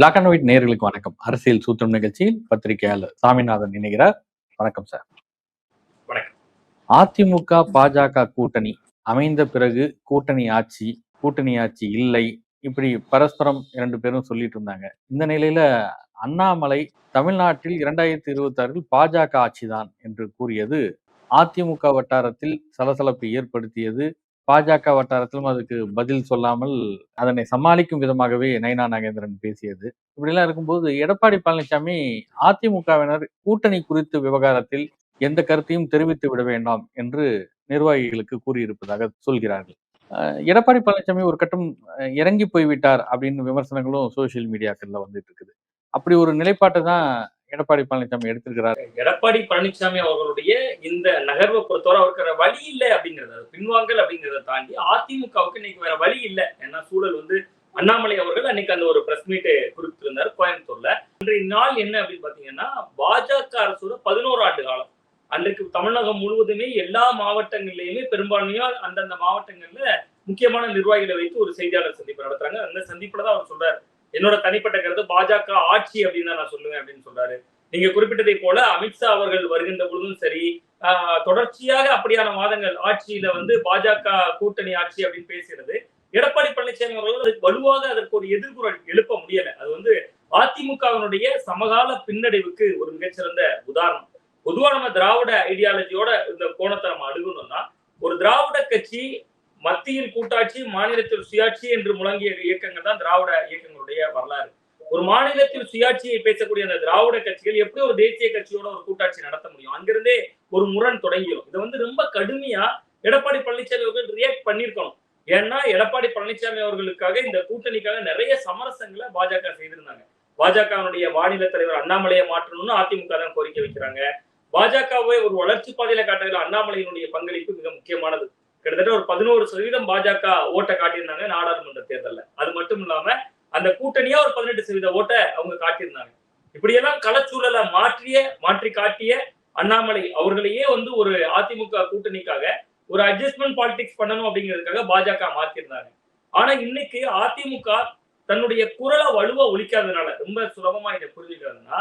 Black and white நேர்களுக்கு வணக்கம். அரசியல் சூத்திரம் நிகழ்ச்சியில் பத்திரிகையாளர் சாமிநாதன் இணைகிறார். வணக்கம் சார் வணக்கம். அதிமுக பாஜக கூட்டணி அமைந்த பிறகு கூட்டணி ஆட்சி கூட்டணி ஆட்சி இல்லை. இப்படி பரஸ்பரம் இரண்டு பேரும் சொல்லிட்டு இருந்தாங்க. இந்த நிலையில அண்ணாமலை தமிழ்நாட்டில் இரண்டாயிரத்தி இருபத்தி ஆறில் பாஜக ஆட்சிதான் என்று கூறியது அதிமுக வட்டாரத்தில் சலசலப்பை ஏற்படுத்தியது பாஜக வட்டாரத்திலும் அதுக்கு பதில் சொல்லாமல் அதனை சமாளிக்கும் விதமாகவே நயனா நாகேந்திரன் பேசியது. இப்படிலாம் இருக்கும்போது எடப்பாடி பழனிசாமி அதிமுகவினர் கூட்டணி குறித்து விவகாரத்தில் எந்த கருத்தையும் தெரிவித்து விட வேண்டாம் என்று நிர்வாகிகளுக்கு கூறியிருப்பதாக சொல்கிறார்கள். எடப்பாடி பழனிசாமி ஒரு கட்டம் இறங்கி போய்விட்டார் அப்படின்னு விமர்சனங்களும் சோசியல் மீடியாக்கள்ல வந்துட்டு இருக்குது. அப்படி ஒரு நிலைப்பாட்டை தான் எடப்பாடி பழனிசாமி எடுத்திருக்கிறார். எடப்பாடி பழனிசாமி அவர்களுடைய இந்த நகர்வை பொறுத்தவரை அவருக்கு வழி இல்லை அப்படிங்கிறத பின்வாங்கல் அப்படிங்கிறத தாண்டி அதிமுகவுக்கு இன்னைக்கு வேற வழி இல்லை. ஏன்னா சூழல் வந்து அண்ணாமலை அவர்கள் அன்னைக்கு அந்த ஒரு பிரஸ் மீட் குறிப்பிட்டிருந்தார் கோயம்புத்தூர்ல. இன்றைய நாள் என்ன அப்படின்னு பாத்தீங்கன்னா பாஜக அரசோட பதினோரு ஆண்டு காலம். அன்றைக்கு தமிழகம் முழுவதுமே எல்லா மாவட்டங்கள்லயுமே பெரும்பான்மையா அந்தந்த மாவட்டங்கள்ல முக்கியமான நிர்வாகிகளை வைத்து ஒரு செய்தியாளர் சந்திப்பு நடத்துறாங்க. அந்த சந்திப்புல தான் அவர் சொல்றாரு. என்னோட தனிப்பட்ட கருத்து பாஜக ஆட்சி அப்படின்னு தான் நான் சொல்லுவேன் அப்படின்னு சொல்றாரு. நீங்க குறிப்பிட்டதை போல அமித்ஷா அவர்கள் வருகின்ற பொழுதும் சரி ஆஹ், தொடர்ச்சியாக அப்படியான வாதங்கள் ஆட்சியில வந்து பாஜக கூட்டணி ஆட்சி அப்படின்னு பேசுகிறது எடப்பாடி பழனிசாமி அவர்கள் அதுக்கு வலுவாக அதற்கு ஒரு எதிர்குரல் எழுப்ப முடியல. அது வந்து அதிமுகவினுடைய சமகால பின்னடைவுக்கு ஒரு மிகச்சிறந்த உதாரணம். பொதுவா நம்ம திராவிட ஐடியாலஜியோட இந்த கோணத்தை நம்ம அணுகணும்னா ஒரு திராவிட கட்சி மத்தியில் கூட்டாட்சி மாநிலத்தில் சுயாட்சி என்று முழங்கிய இயக்கங்கள் தான் திராவிட இயக்கங்களுடைய வரலாறு. ஒரு மாநிலத்தில் சுயாட்சியை பேசக்கூடிய அந்த திராவிட கட்சிகள் எப்படி ஒரு தேசிய கட்சியோட ஒரு கூட்டாட்சி நடத்த முடியும்? அங்கிருந்தே ஒரு முரண் தொடங்கிடும். இதை வந்து ரொம்ப கடுமையா எடப்பாடி பழனிசாமி அவர்கள் ரியாக்ட் பண்ணியிருக்கணும். ஏன்னா எடப்பாடி பழனிசாமி அவர்களுக்காக இந்த கூட்டணிக்காக நிறைய சமரசங்களை பாஜக செய்திருந்தாங்க. பாஜகவினுடைய மாநில தலைவர் அண்ணாமலையை மாற்றணும்னு அதிமுக தான் கோரிக்கை வைக்கிறாங்க. பாஜகவை ஒரு வளர்ச்சி பாதையில காட்டுறதுல அண்ணாமலையினுடைய பங்களிப்பு மிக முக்கியமானது. கிட்டத்தட்ட ஒரு பதினோரு சதவீதம் பாஜக ஓட்டை காட்டியிருந்தாங்க நாடாளுமன்ற தேர்தலில். அது மட்டும் இல்லாம அந்த கூட்டணியா ஒரு பதினெட்டு சதவீத ஓட்டை அவங்க காட்டியிருந்தாங்க. இப்படியெல்லாம் களச்சூழலை மாற்றிய மாற்றி காட்டிய அண்ணாமலை அவர்களையே வந்து ஒரு அதிமுக கூட்டணிக்காக ஒரு அட்ஜஸ்ட்மெண்ட் பாலிடிக்ஸ் பண்ணணும் அப்படிங்கிறதுக்காக பாஜக மாத்திருந்தாங்க. ஆனா இன்னைக்கு அதிமுக தன்னுடைய குரலை வலுவா ஒழிக்காததுனால ரொம்ப சுலபமா இதை புரிஞ்சுக்கிறதுனா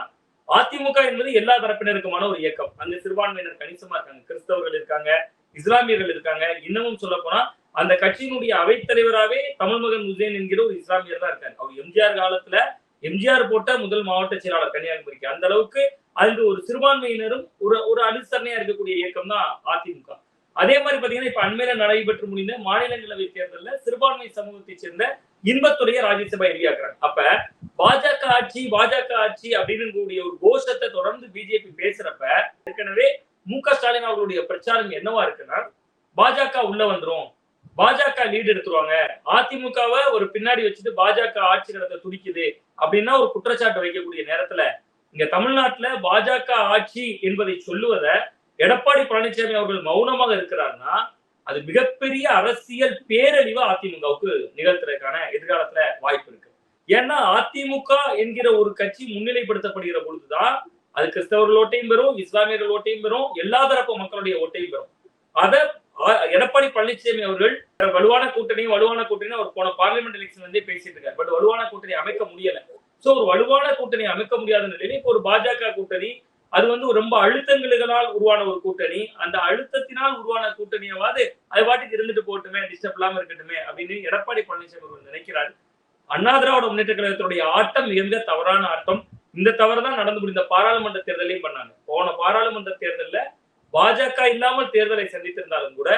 அதிமுக என்பது எல்லா தரப்பினருக்குமான ஒரு இயக்கம். அந்த சிறுபான்மையினர் கணிசமா இருக்காங்க கிறிஸ்தவர்கள் இருக்காங்க இஸ்லாமியர்கள் இருக்காங்க. இன்னமும் சொல்ல போனா அந்த கட்சியினுடைய அவைத்தலைவராகவே தமிழ் மகன் உசேன் என்கிற ஒரு இஸ்லாமியர் தான் இருக்காரு. அவர் எம்ஜிஆர் காலத்துல எம்ஜிஆர் போட்ட முதல் மாவட்ட செயலாளர் கன்னியாகுமரிக்கு. அந்த அளவுக்கு அங்கு ஒரு சிறுபான்மையினரும் ஒரு ஒரு அனுசரணையா இருக்கக்கூடிய இயக்கம் தான் அதிமுக. அதே மாதிரி பாத்தீங்கன்னா இப்ப அண்மையில நடைபெற்று முடிந்த மாநிலங்களவை தேர்தலில் சிறுபான்மை சமூகத்தை சேர்ந்த இன்பத்துடைய ராஜ்யசபா எரியாக்குறாங்க அப்ப பாஜக ஆட்சி பாஜக ஆட்சி அப்படின்னு கூடிய ஒரு கோஷத்தை தொடர்ந்து பிஜேபி பேசுறப்ப ஏற்கனவே மு க. ஸ்டாலின் அவர்களுடைய பிரச்சாரம் என்னவா இருக்குன்னா பாஜக உள்ள வந்துரும். பாஜக லீடு எடுத்துருவாங்க. அதிமுகவை ஒரு பின்னாடி வச்சுட்டு பாஜக ஆட்சி நடத்த துடிக்குது அப்படின்னா ஒரு குற்றச்சாட்டு வைக்கக்கூடிய நேரத்துல இங்க தமிழ்நாட்டுல பாஜக ஆட்சி என்பதை சொல்லுவத எடப்பாடி பழனிசாமி அவர்கள் மௌனமாக இருக்கிறார்னா அது மிகப்பெரிய அரசியல் பேரழிவு அதிமுகவுக்கு நிகழ்த்துறதுக்கான எதிர்காலத்துல வாய்ப்பு இருக்கு. ஏன்னா அதிமுக என்கிற ஒரு கட்சி முன்னிலைப்படுத்தப்படுகிற பொழுதுதான் அது கிறிஸ்தவர்கள் ஓட்டையும் பெறும் இஸ்லாமியர்கள் ஓட்டையும் பெறும் எல்லா தரப்பு மக்களுடைய ஓட்டையும் பெறும். அத எடப்பாடி பழனிசாமி அவர்கள் வலுவான கூட்டணி வலுவான கூட்டணி அவர் போன பார்லிமெண்ட் எலெக்ஷன் வந்து பேசிட்டு இருக்காரு. பட் வலுவான கூட்டணி அமைக்க முடியல. சோ ஒரு வலுவான கூட்டணி அமைக்க முடியாத நிலையில இப்போ ஒரு பாஜக கூட்டணி அது வந்து ரொம்ப அழுத்தங்களுகளால் உருவான ஒரு கூட்டணி அந்த அழுத்தத்தினால் உருவான கூட்டணியாவது அது பாட்டுக்கு இருந்துட்டு போட்டுமே டிஸ்டர்ப் இல்லாம இருக்கட்டுமே அப்படின்னு எடப்பாடி பழனிசாமி அவர்கள் நினைக்கிறார். அண்ணா திராவிட முன்னேற்ற கழகத்தினுடைய ஆட்டம் மிகுந்த தவறான ஆட்டம். இந்த தவறு தான் நடந்து முடிந்த பாராளுமன்ற தேர்தலையும் பண்ணாங்க. போன பாராளுமன்ற தேர்தல்ல பாஜக இல்லாமல் தேர்தலை சந்தித்திருந்தாலும் கூட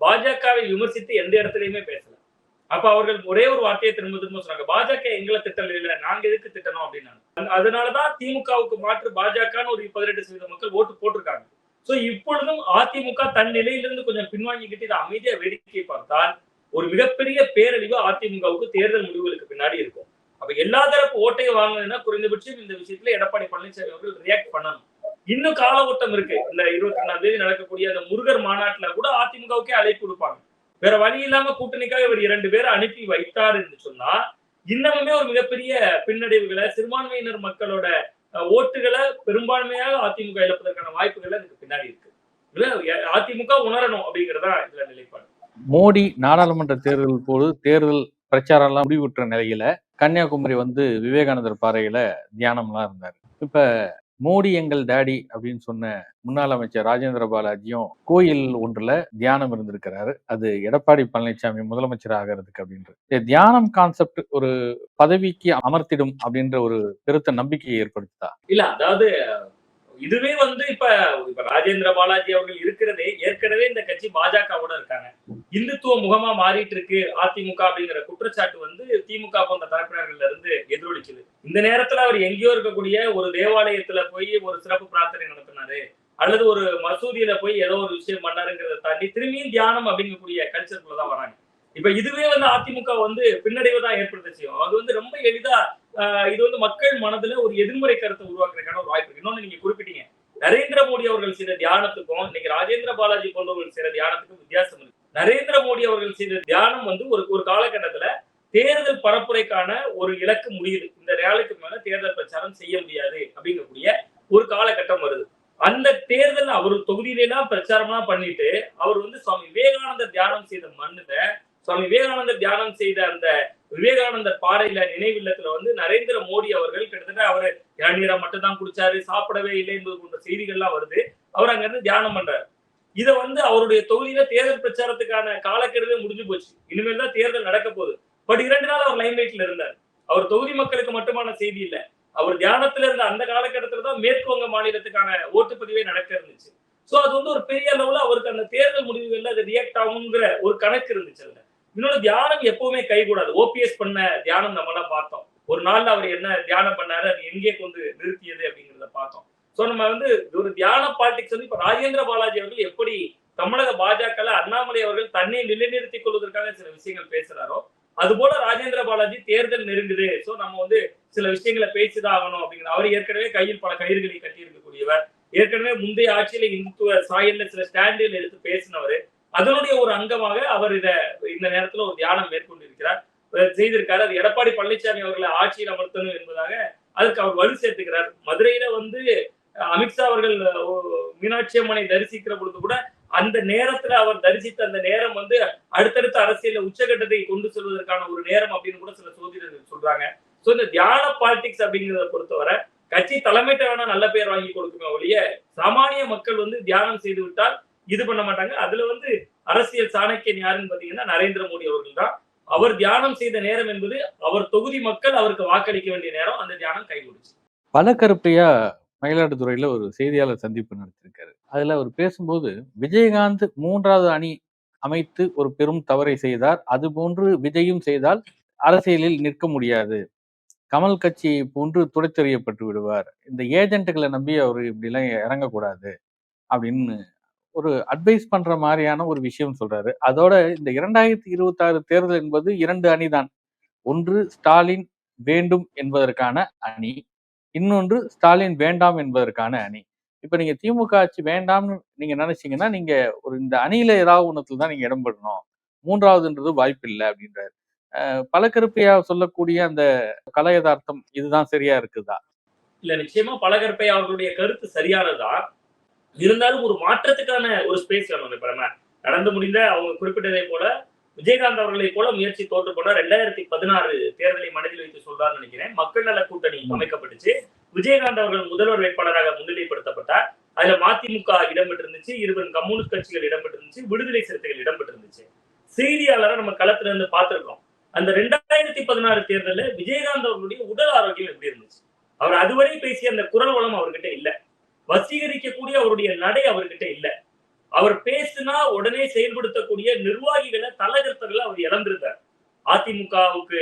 பாஜகவை விமர்சித்து எந்த இடத்துலயுமே பேசல. அப்ப அவர்கள் ஒரே ஒரு வார்த்தையை திரும்ப திரும்ப சொன்னாங்க. பாஜக எங்களை திட்டம் இல்லை நாங்க எதுக்கு திட்டணும் அப்படின்னாங்க. அதனாலதான் திமுகவுக்கு மாற்று பாஜகன்னு ஒரு பதினெட்டு சதவீத மக்கள் ஓட்டு போட்டிருக்காங்க. சோ இப்பொழுதும் அதிமுக தன் நிலையிலிருந்து கொஞ்சம் பின்வாங்கிக்கிட்டு இதை அமைதியா வேடிக்கை பார்த்தால் ஒரு மிகப்பெரிய பேரழிவு அதிமுகவுக்கு தேர்தல் முடிவுகளுக்கு பின்னாடி இருக்கும். அப்ப எல்லா தரப்பு ஓட்டையும் வாங்கினா குறைந்தபட்சம் இந்த விஷயத்துல எடப்பாடி பழனிசாமி அவர்கள் ரியாக்ட் பண்ணணும். இன்னும் காலகட்டம் இருக்கு. இந்த இருபத்தி ரெண்டாம் தேதி நடக்கக்கூடிய அந்த முருகர் மாநாட்டுல கூட அதிமுகவுக்கே அழைப்பு கொடுப்பாங்க. வேற வழி இல்லாம கூட்டணிக்காக இவர் இரண்டு பேரை அனுப்பி வைத்தார் என்று சொன்னா இன்னமுமே ஒரு மிகப்பெரிய பின்னடைவுகளை சிறுபான்மையினர் மக்களோட ஓட்டுகளை பெரும்பான்மையாக அதிமுக இழப்பதற்கான வாய்ப்புகள் அதுக்கு பின்னாடி இருக்கு. இதுல அதிமுக உணரணும் அப்படிங்கறதா இதுல நிலைப்பாடு. மோடி நாடாளுமன்ற தேர்தல் போது தேர்தல் பிரச்சாரம் எல்லாம் முடிவுற்ற நிலையில கன்னியாகுமரி வந்து விவேகானந்தர் பாறையில தியானம்லாம் இருந்தார். இப்ப மோடி எங்கள் டேடி அப்படின்னு சொன்ன முன்னாள் அமைச்சர் ராஜேந்திர பாலாஜியும் கோயில் ஒன்றுல தியானம் இருந்திருக்கிறாரு. அது எடப்பாடி பழனிசாமி முதலமைச்சர் ஆகிறதுக்கு அப்படின்றது தியானம் கான்செப்ட் ஒரு பதவிக்கு அமர்த்திடும் அப்படின்ற ஒரு பெருத்த நம்பிக்கையை ஏற்படுத்தா இல்ல அதாவது இதுவே வந்து இப்ப இப்ப ராஜேந்திர பாலாஜி அவர்கள் இருக்கிறதே ஏற்கனவே இந்த கட்சி பாஜகவோட இருக்காங்க. இந்துத்துவ முகமா மாறிட்டு இருக்கு அதிமுக அப்படிங்கிற குற்றச்சாட்டு வந்து திமுக போன்ற தரப்பினர்கள்ல இருந்து எதிரொலிக்குது. இந்த நேரத்துல அவர் எங்கேயோ இருக்கக்கூடிய ஒரு தேவாலயத்துல போய் ஒரு சிறப்பு பிரார்த்தனை நடத்தினாரு அல்லது ஒரு மசூதியில போய் ஏதோ ஒரு விஷயம் பண்ணாருங்கிறத தாண்டி திரும்பியும் தியானம் அப்படிங்கக்கூடிய கல்ச்சருக்குள்ளதான் வராங்க. இப்ப இதுவே வந்து அதிமுக வந்து பின்னடைவு தான் ஏற்படுத்துச்சு. அது வந்து ரொம்ப எளிதா ஆஹ் இது வந்து மக்கள் மனதுல ஒரு எதிர்மறை கருத்தை உருவாக்குறதுக்கான ஒரு வாய்ப்பு இன்னொன்னு நீங்க குறிப்பிட்டீங்க. நரேந்திர மோடி அவர்கள் செய்த தியானத்துக்கும் இன்னைக்கு ராஜேந்திர பாலாஜி போன்றவர்கள் செய்த தியானத்துக்கும் வித்தியாசம் இருக்கு. நரேந்திர மோடி அவர்கள் செய்த தியானம் வந்து ஒரு ஒரு காலகட்டத்துல தேர்தல் பரப்புரைக்கான ஒரு இலக்கு முடியுது. இந்த ரேலுக்கு மேல தேர்தல் பிரச்சாரம் செய்ய முடியாது அப்படிங்கக்கூடிய ஒரு காலகட்டம் வருது. அந்த தேர்தல் அவர் தொகுதியிலாம் பிரச்சாரம்லாம் பண்ணிட்டு அவர் வந்து சுவாமி விவேகானந்தர் தியானம் செய்த மண்ணுல சுவாமி விவேகானந்தர் தியானம் செய்த அந்த விவேகானந்தர் பாறையில நினைவில்லத்துல வந்து நரேந்திர மோடி அவர்கள் கிட்டத்தட்ட அவர் இளநீரை மட்டும் தான் குடிச்சாரு சாப்பிடவே இல்லை என்பது போன்ற செய்திகள்லாம் வருது. அவர் அங்க இருந்து தியானம் பண்றாரு. இதை வந்து அவருடைய தொகுதியில தேர்தல் பிரச்சாரத்துக்கான காலக்கெடுவே முடிஞ்சு போச்சு. இனிமேல் தான் தேர்தல் நடக்க போகுது. பட் இரண்டு நாள் அவர் லைம்லைட்ல இருந்தார். அவர் தொகுதி மக்களுக்கு மட்டுமான செய்தி இல்ல. அவர் தியானத்துல இருந்த அந்த காலகட்டத்துல தான் மேற்கு வங்க மாநிலத்துக்கான ஓட்டுப்பதிவே நடக்க இருந்துச்சு. சோ அது வந்து ஒரு பெரிய அளவுல அவருக்கு அந்த தேர்தல் முடிவுகள்ல அது ரியாக்ட் ஆகுங்கிற ஒரு கணக்கு இருந்துச்சு அதுல. இன்னொரு தியானம் எப்பவுமே கைகூடாது. ஓபிஎஸ் பண்ண தியானம் நம்ம எல்லாம் பார்த்தோம். ஒரு நாள்ல அவர் என்ன தியானம் பண்ணாரு அது எங்கே கொண்டு நிறுத்தியது அப்படிங்கிறத பார்த்தோம். சோ நம்ம வந்து ஒரு தியான பாலிடிக்ஸ் வந்து இப்ப ராஜேந்திர பாலாஜி அவர்கள் எப்படி தமிழக பாஜக அண்ணாமலை அவர்கள் தன்னை நிலைநிறுத்திக் கொள்வதற்காக சில விஷயங்கள் பேசுறாரோ அது போல ராஜேந்திர பாலாஜி தேர்தல் நெருங்குது. சோ நம்ம வந்து சில விஷயங்களை பேசிதான் ஆகணும் அப்படிங்கிற அவர் ஏற்கனவே கையில் பல கயிறுகளை கட்டி இருக்கக்கூடியவர் ஏற்கனவே முந்தைய ஆட்சியில இந்துத்துவ சாயல்ல சில ஸ்டாண்டில் எடுத்து பேசினவர். அதனுடைய ஒரு அங்கமாக அவர் இத இந்த நேரத்துல ஒரு தியானம் மேற்கொண்டிருக்கிறார். செய்திருக்காரு. அது எடப்பாடி பழனிசாமி அவர்களை ஆட்சியில் அமர்த்தணும் என்பதாக அதுக்கு அவர் வலு சேர்த்துக்கிறார். மதுரையில வந்து அமித்ஷா அவர்கள் மீனாட்சி அம்மனை தரிசிக்கிற பொழுது கூட அந்த நேரத்துல அவர் தரிசித்த அந்த நேரம் வந்து அடுத்தடுத்த அரசியல உச்சகட்டத்தை கொண்டு செல்வதற்கான ஒரு நேரம் அப்படின்னு கூட சில சோதிடர்கள் சொல்றாங்க. சோ இந்த தியான பாலிடிக்ஸ் அப்படிங்கிறத பொறுத்தவரை கட்சி தலைமையிட்ட வேணா நல்ல பேர் வாங்கி கொடுக்குமே ஒழிய சாமானிய மக்கள் வந்து தியானம் செய்து விட்டால் இது பண்ண மாட்டாங்க. அதுல வந்து அரசியல் சாணக்கியன் யாருன்னு பாத்தீங்கன்னா நரேந்திர மோடி அவர்கள் தான். அவர் தியானம் செய்த நேரம் என்பது அவர் தொகுதி மக்கள் அவருக்கு வாக்களிக்க வேண்டிய நேரம். அந்த தியானம் கைகூடுச்சு. பல மயிலாடுதுறையில ஒரு செய்தியாளர் சந்திப்பு நடத்திருக்காரு. அதுல அவர் பேசும்போது விஜயகாந்த் மூன்றாவது அணி அமைத்து ஒரு பெரும் தவறை செய்தார். அது போன்று விஜயும் செய்தால் அரசியலில் நிற்க முடியாது. கமல் கட்சியை போன்று துடைத்தெறியப்பட்டு விடுவார். இந்த ஏஜென்ட்டுகளை நம்பி அவர் இப்படிலாம் இறங்கக்கூடாது அப்படின்னு ஒரு அட்வைஸ் பண்ற மாதிரியான ஒரு விஷயம் சொல்றாரு. அதோட இந்த இரண்டாயிரத்தி இருபத்தி ஆறு தேர்தல் என்பது இரண்டு அணிதான். ஒன்று ஸ்டாலின் வேண்டும் என்பதற்கான அணி இன்னொன்று ஸ்டாலின் வேண்டாம் என்பதற்கான அணி. இப்ப நீங்க திமுக ஆட்சி வேண்டாம்னு நீங்க நினைச்சீங்கன்னா நீங்க ஒரு இந்த அணியில ஏதாவது ஒன்றத்துல தான் நீங்க இடம்பெறணும் மூன்றாவதுன்றது வாய்ப்பு இல்லை அப்படின்றாரு பல கருப்பையா சொல்லக்கூடிய அந்த கல யதார்த்தம் இதுதான் சரியா இருக்குதா? இல்ல நிச்சயமா பலகற்பை அவர்களுடைய கருத்து சரியானதுதான் இருந்தாலும் ஒரு மாற்றத்துக்கான ஒரு ஸ்பேஸ் வேணும் இப்ப நம்ம நடந்து முடிந்த அவங்க குறிப்பிட்டதை போல விஜயகாந்த் அவர்களை போல முயற்சி தோற்று போனா ரெண்டாயிரத்தி பதினாறு தேர்தலை மனதில் வைத்து சொல்றாருன்னு நினைக்கிறேன். மக்கள் நல கூட்டணி அமைக்கப்பட்டுச்சு. விஜயகாந்த் அவர்கள் முதல்வர் வேட்பாளராக முன்னிலைப்படுத்தப்பட்டார். அதுல மதிமுக இடம்பெற்றிருந்துச்சு இருவரும் கம்யூனிஸ்ட் கட்சிகள் இடம்பெற்றிருந்துச்சு விடுதலை சிறுத்தைகள் இடம்பெற்றிருந்துச்சு. செய்தியாளரை நம்ம களத்துல இருந்து பார்த்திருக்கோம். அந்த ரெண்டாயிரத்தி பதினாறு தேர்தலில் விஜயகாந்த் அவர்களுடைய உடல் ஆரோக்கியம் எப்படி இருந்துச்சு? அவர் அதுவரை பேசிய அந்த குரல் வளம் அவர்கிட்ட இல்ல. வசீகரிக்கக்கூடிய அவருடைய நடை அவர்கிட்ட இல்ல. அவர் பேசினா உடனே செயல்படுத்தக்கூடிய நிர்வாகிகளை தலைகர்த்தர்களை அவர் இழந்திருந்தார் அதிமுகவுக்கு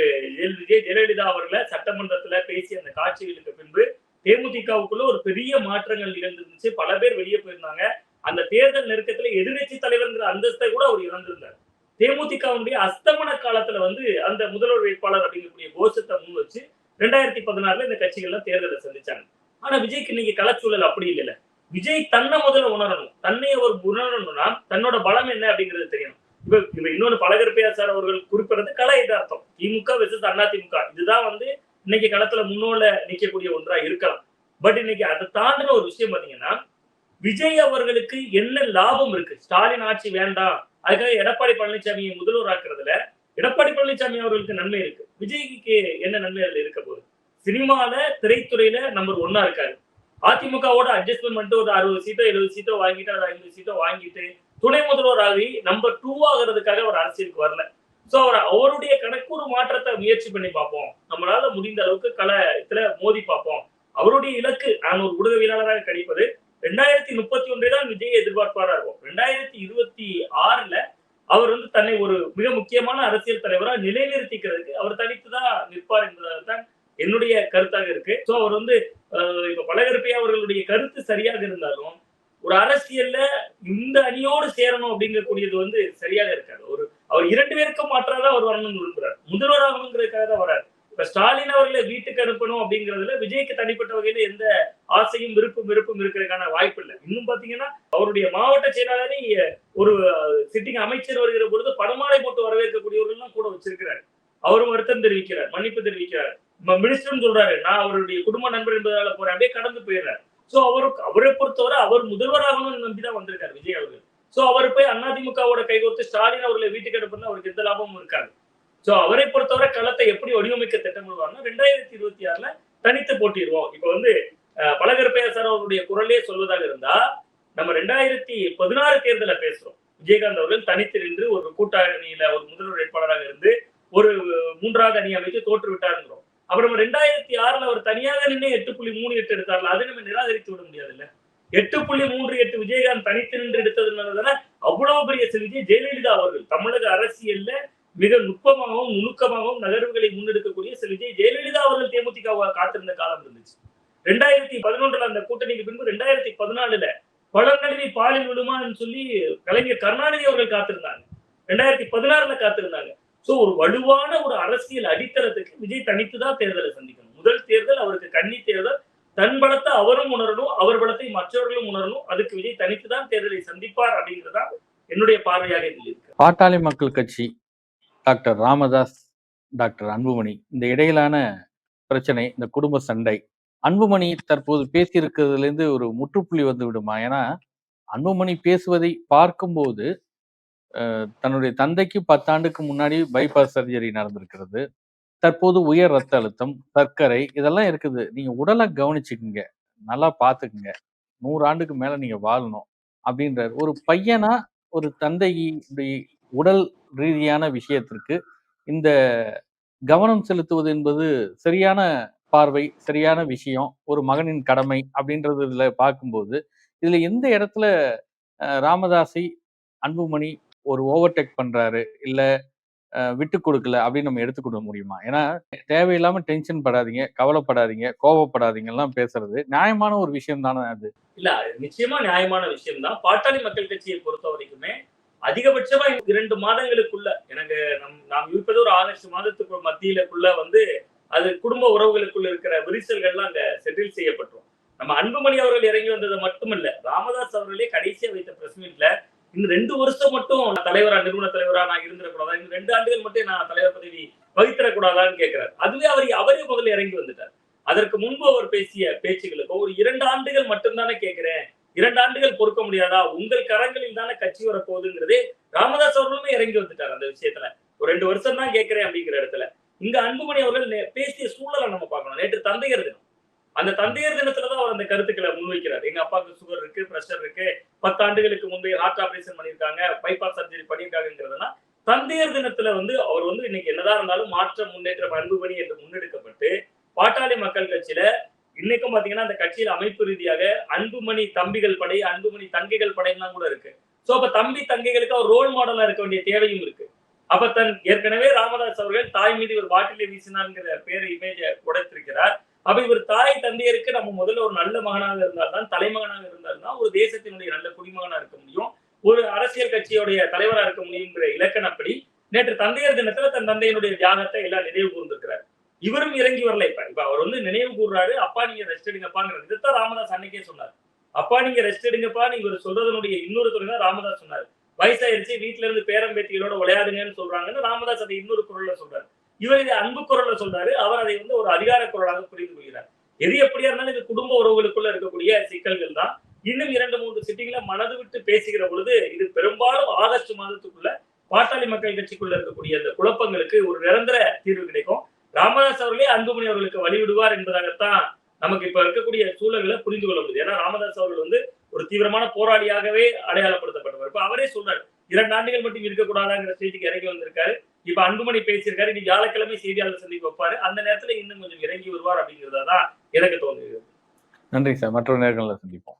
விஜய் ஜெயலலிதா அவர்களை சட்டமன்றத்துல பேசிய அந்த காட்சிகளுக்கு பின்பு தேமுதிகவுக்குள்ள ஒரு பெரிய மாற்றங்கள் நிகழ்ந்துருந்துச்சு. பல பேர் வெளியே போயிருந்தாங்க. அந்த தேர்தல் நெருக்கத்துல எதிர்கட்சி தலைவர்ங்கிற அந்தஸ்தை கூட அவர் இழந்திருந்தார். தேமுதிகவுடைய அஸ்தமன காலத்துல வந்து அந்த முதல்வர் வேட்பாளர் அப்படிங்கக்கூடிய கோஷத்தை முன் வச்சு ரெண்டாயிரத்தி பதினாறுல இந்த கட்சிகள்லாம் தேர்தலை சந்திச்சாங்க. ஆனா விஜய்க்கு இன்னைக்கு கலச்சூழல் அப்படி இல்லைல்ல. விஜய் தன்னை முதல்ல உணரணும். தன்னை அவர் உணரணும்னா தன்னோட பலம் என்ன அப்படிங்கிறது தெரியணும். இப்ப இப்ப இன்னொன்னு பழகற்பையா சார் அவர்கள் குறிப்பிடுறது கலை இதார்த்தம். திமுக வெசஸ் அண்ணா திமுக இதுதான் வந்து இன்னைக்கு களத்துல முன்னோல நிக்கக்கூடிய ஒன்றா இருக்கலாம். பட் இன்னைக்கு அதை தாண்டின ஒரு விஷயம் பாத்தீங்கன்னா விஜய் அவர்களுக்கு என்ன லாபம் இருக்கு? ஸ்டாலின் ஆட்சி வேண்டாம். அதுக்காக எடப்பாடி பழனிசாமியை முதல்வர் ஆக்குறதுல எடப்பாடி பழனிசாமி அவர்களுக்கு நன்மை இருக்கு. விஜய்க்கு என்ன நன்மை அதுல இருக்க போகுது? சினிமால திரைத்துறையில நம்பர் ஒன்னா இருக்காரு. அதிமுகவோட அட்ஜஸ்ட்மெண்ட் பண்ணிட்டு ஒரு அறுபது சீட்டோ எழுபது சீட்டோ வாங்கிட்டு அது ஐம்பது சீட்டோ வாங்கிட்டு துணை முதல்வர் ஆகி நம்பர் டூ ஆகிறதுக்காக அவர் அரசியலுக்கு வரல. சோ அவர் அவருடைய கணக்கு ஒரு மாற்றத்தை முயற்சி பண்ணி பார்ப்போம். நம்மளால முடிந்த அளவுக்கு களத்துல மோதி பார்ப்போம். அவருடைய இலக்கு நான் ஒரு ஊடகவியலாளராக கணிப்பது ரெண்டாயிரத்தி முப்பத்தி ஒன்றை தான் விஜய் எதிர்பார்ப்பாரா இருக்கும். ரெண்டாயிரத்தி இருபத்தி ஆறுல அவர் வந்து தன்னை ஒரு மிக முக்கியமான அரசியல் தலைவராக நிலைநிறுத்திக்கிறதுக்கு அவர் தனித்து தான் நிற்பார் என்பதுதான் என்னுடைய கருத்தாக இருக்கு. சோ அவர் வந்து இப்ப பலகருப்பை அவர்களுடைய கருத்து சரியாக இருந்தாலும் ஒரு அரசியல்ல இந்த அணியோடு சேரணும் அப்படிங்கக்கூடியது வந்து சரியாக இருக்காது. ஒரு அவர் இரண்டு பேருக்கும் மாற்றாதான் அவர் வரணும்னு விரும்புறாரு. முதல்வர் ஆகணுங்கிறதுக்காக தான் வராரு. இப்ப ஸ்டாலின் அவர்களை வீட்டுக்கு அனுப்பணும் அப்படிங்கறதுல விஜய்க்கு தனிப்பட்ட வகையில எந்த ஆசையும் விருப்பம் விருப்பம் இருக்கிறதுக்கான வாய்ப்பு இல்லை. இன்னும் பாத்தீங்கன்னா அவருடைய மாவட்ட செயலாளரை ஒரு சிட்டிங் அமைச்சர் வருகிற பொழுது படமாலை போட்டு வரவேற்கக்கூடியவர்கள்லாம் கூட வச்சிருக்கிறாரு. அவரும் வருத்தம் தெரிவிக்கிறார் மன்னிப்பு தெரிவிக்கிறார். மினிஸ்டரும் சொல்றாரு நான் அவருடைய குடும்ப நண்பர் என்பதால போறேன் அப்படியே கடந்து போயிடுறாரு. சோ அவருக்கு அவரை பொறுத்தவரை அவர் முதல்வராகணும்னு நம்பிதான் வந்திருக்காரு விஜய் அவர்கள். சோ அவர் போய் அதிமுகவோட கைகோர்த்து ஸ்டாலின் அவர்களை வீட்டுக்கு அனுப்புறது அவருக்கு எந்த லாபமும் இருக்காது. சோ அவரை பொறுத்தவரை களத்தை எப்படி வடிவமைக்க திட்டமிடுவாங்கன்னா ரெண்டாயிரத்தி இருபத்தி ஆறுல தனித்து போட்டிடுவோம். இப்ப வந்து அஹ், பலகருப்பையா சார் அவருடைய குரலே சொல்வதாக இருந்தா நம்ம ரெண்டாயிரத்தி பதினாறு தேர்தல பேசுறோம். விஜயகாந்த் அவர்கள் தனித்து நின்று ஒரு கூட்டணியில ஒரு முதல்வர் வேட்பாளராக இருந்து ஒரு மூன்றாவது அணி வைத்து தோற்று விட்டாருங்கிறோம். அப்புறம் ரெண்டாயிரத்தி ஆறுல அவர் தனியாக நின்று எட்டு புள்ளி மூணு எட்டு எடுத்தார்ல அதை நம்ம நிராகரித்து விட முடியாதுல்ல? எட்டு புள்ளி மூன்று எட்டு விஜயகாந்த் தனித்து நின்று எடுத்ததுனால அவ்வளவு பெரிய செல்வி ஜெயலலிதா அவர்கள் தமிழக அரசியல்ல மிக நுட்பமாகவும் நுணுக்கமாகவும் நகர்வுகளை முன்னெடுக்கக்கூடிய சில விஜய் ஜெயலலிதா அவர்கள் தேமுதிக காத்திருந்த காலம் இருந்துச்சு. ரெண்டாயிரத்தி பதினொன்றுல அந்த கூட்டணிக்கு பின்பு ரெண்டாயிரத்தி பதினாலுல பழங்கல்வி பாலில் விழுமான்னு சொல்லி கலைஞர் கருணாநிதி அவர்கள் காத்திருந்தாங்க. ரெண்டாயிரத்தி பதினாறுல காத்திருந்தாங்க. சோ ஒரு வலுவான ஒரு அரசியல் அடித்தளத்துக்கு விஜய் தனித்து தான் தேர்தலை சந்திக்கணும். முதல் தேர்தல் அவருக்கு கன்னி தேர்தல். தன் பலத்தை அவரும் உணரணும் அவர் பலத்தை மற்றவர்களும் உணரணும். அதுக்கு விஜய் தனித்து தான் தேர்தலை சந்திப்பார் அப்படிங்கிறதா என்னுடைய பார்வையாக இதில் இருக்கு. பாட்டாளி மக்கள் கட்சி டாக்டர் ராமதாஸ் டாக்டர் அன்புமணி இந்த இடையிலான பிரச்சனை இந்த குடும்ப சண்டை அன்புமணி தற்போது பேசியிருக்கிறதுலேருந்து ஒரு முற்றுப்புள்ளி வந்து விடுமா? ஏன்னா அன்புமணி பேசுவதை பார்க்கும்போது தன்னுடைய தந்தைக்கு பத்தாண்டுக்கு முன்னாடி பைபாஸ் சர்ஜரி நடந்திருக்கிறது. தற்போது உயர் ரத்த அழுத்தம் சர்க்கரை இதெல்லாம் இருக்குது. நீங்க உடலை கவனிச்சுக்குங்க. நல்லா பார்த்துக்குங்க நூறு ஆண்டுக்கு மேல நீங்க வாழணும் அப்படின்றார். ஒரு பையனா ஒரு தந்தையுடைய உடல் ரீதியான விஷயத்திற்கு இந்த கவனம் செலுத்துவது என்பது சரியான பார்வை சரியான விஷயம் ஒரு மகனின் கடமை அப்படின்றது இதுல பார்க்கும்போது இதுல எந்த இடத்துல அஹ், ராமதாஸை அன்புமணி ஒரு ஓவர்டேக் பண்றாரு இல்ல விட்டு கொடுக்கல அப்படின்னு நம்ம எடுத்துக்கொள்ள முடியுமா? ஏன்னா தேவையில்லாம டென்ஷன் படாதீங்க கவலைப்படாதீங்க கோவப்படாதீங்க எல்லாம் பேசுறது நியாயமான ஒரு விஷயம் தானே அது. இல்ல அது நிச்சயமா நியாயமான விஷயம் தான். பாட்டாளி மக்கள் கட்சியை பொறுத்த வரைக்குமே அதிகபட்சமா இரண்டு மாதங்களுக்குள்ள எனக்கு நம் நாம் இருப்பது ஒரு ஆகஸ்ட் மாதத்துக்கு மத்தியிலக்குள்ள வந்து அது குடும்ப உறவுகளுக்குள்ள இருக்கிற விரிசல்கள்லாம் அங்க செட்டில் செய்யப்பட்டுரும். நம்ம அன்புமணி அவர்கள் இறங்கி வந்தது மட்டுமல்ல ராமதாஸ் அவர்களே கடைசியா வைத்த பிரஸ் மீட்ல இன்னும் ரெண்டு வருஷம் மட்டும் நான் தலைவரா நிறுவன தலைவரா நான் இருந்துடக்கூடாதா இன்னும் ரெண்டு ஆண்டுகள் மட்டும் நான் தலைவர் பதவி வகித்திடக்கூடாதான்னு கேட்கிறார். அதுவே அவர் அவரே முதல்ல இறங்கி வந்துட்டார். அதற்கு முன்பு அவர் பேசிய பேச்சுகளுக்கு ஒரு இரண்டு ஆண்டுகள் மட்டும்தானே கேட்கிறேன். இரண்டு ஆண்டுகள் பொறுக்க முடியாதா? உங்கள் கரங்களில் தானே கட்சி வரப்போகுதுங்கிறதே ராமதாஸ் அவர்களுமே இறங்கி வந்துட்டார் அந்த விஷயத்துல. ஒரு ரெண்டு வருஷம் தான் கேட்கிறேன் அப்படிங்கிற இடத்துல. இங்க அன்புமணி அவர்கள் பேசிய சூழலை நம்ம பார்க்கணும். நேற்று தந்தையர் தினம் அந்த தந்தையர் தினத்துலதான் அவர் அந்த கருத்துக்களை முன்வைக்கிறார். எங்க அப்பாவுக்கு சுகர் இருக்கு பிரஷர் இருக்கு. பத்து ஆண்டுகளுக்கு முன்பே ஹார்ட் ஆபரேஷன் பண்ணியிருக்காங்க பைபாஸ் சர்ஜரி பண்ணியிருக்காங்கிறதுனா தந்தையர் தினத்துல வந்து அவர் வந்து இன்னைக்கு என்னதான் இருந்தாலும் மாற்றம் முன்னேற்ற அன்புமணி என்று முன்னெடுக்கப்பட்டு பாட்டாளி மக்கள் கட்சியில இன்னைக்கும் பாத்தீங்கன்னா அந்த கட்சியில அமைப்பு ரீதியாக அன்புமணி தம்பிகள் படை அன்புமணி தங்கைகள் படையெல்லாம் கூட இருக்கு. சோ அப்ப தம்பி தங்கைகளுக்கு அவர் ரோல் மாடலா இருக்க வேண்டிய தேவையும் இருக்கு. அப்ப தன் ஏற்கனவே ராமதாஸ் அவர்கள் தாய் மீது ஒரு பாட்டிலை வீசினார்ங்கிற பேர் இமேஜ உடைத்திருக்கிறார். அப்ப இவர் தாய் தந்தையருக்கு நம்ம முதல்ல ஒரு நல்ல மகனாக இருந்தால்தான் தலைமகனாக இருந்தால்தான் ஒரு தேசத்தினுடைய நல்ல குடிமகனா இருக்க முடியும். ஒரு அரசியல் கட்சியுடைய தலைவரா இருக்க முடியுங்கிற இலக்கணப்படி நேற்று தந்தையர் தினத்துல தன் தந்தையினுடைய தியாகத்தை எல்லாம் நினைவு கூர்ந்திருக்கிறார். இவரும் இறங்கி வரல இப்ப. இப்ப அவர் வந்து நினைவு கூர்றாரு அப்பா நீங்க ரெஸ்ட் எடுங்கப்பாங்கிறது. இதுதான் ராமதாஸ் அன்னைக்கே சொன்னார். அப்பா நீங்க ரெஸ்ட் எடுங்கப்பா இவர் சொல்றதனுடைய இன்னொரு துறை தான் ராமதாஸ் சொன்னார். வயசாயிருச்சு வீட்டுல இருந்து பேரம்பேத்திகளோட விளையாடுங்கன்னு சொல்றாங்கன்னு ராமதாஸ் அதை இன்னொரு குரல்ல சொல்றாரு. இவர் இதை அன்பு குரல்ல சொல்றாரு. அவர் அதை வந்து ஒரு அதிகார குரலாக புரிந்து கொள்கிறார். எது எப்படியா இருந்தாலும் இது குடும்ப உறவுகளுக்குள்ள இருக்கக்கூடிய சிக்கல்கள் தான். இன்னும் இரண்டு மூன்று சிட்டிகள மனது விட்டு பேசுகிற பொழுது இது பெரும்பாலும் ஆகஸ்ட் மாதத்துக்குள்ள பாட்டாளி மக்கள் கட்சிக்குள்ள இருக்கக்கூடிய அந்த குழப்பங்களுக்கு ஒரு நிரந்தர தீர்வு கிடைக்கும். ராமதாஸ் அவர்களே அன்புமணி அவர்களுக்கு வழிவிடுவார் என்பதாகத்தான் நமக்கு இப்ப இருக்கக்கூடிய சூழல்களை புரிந்து கொள்ள முடியுது. ஏன்னா ராமதாஸ் அவர்கள் வந்து ஒரு தீவிரமான போராளியாகவே அடையாளப்படுத்தப்பட்டவர். இப்ப அவரே சொல்றாரு இரண்டு ஆண்டுகள் மட்டும் இருக்கக்கூடாதாங்கிற ஸ்டேஜுக்கு இறங்கி வந்திருக்காரு. இப்ப அன்புமணி பேசியிருக்காரு இன்னைக்கு வியாழக்கிழமை செய்தியாளர் சந்திப்பு வைப்பாரு. அந்த நேரத்துல இன்னும் கொஞ்சம் இறங்கி வருவார் அப்படிங்கிறதா தான் எனக்கு தோணுகிறது நன்றி சார். மற்றொரு நேரங்களில் சந்திப்போம்.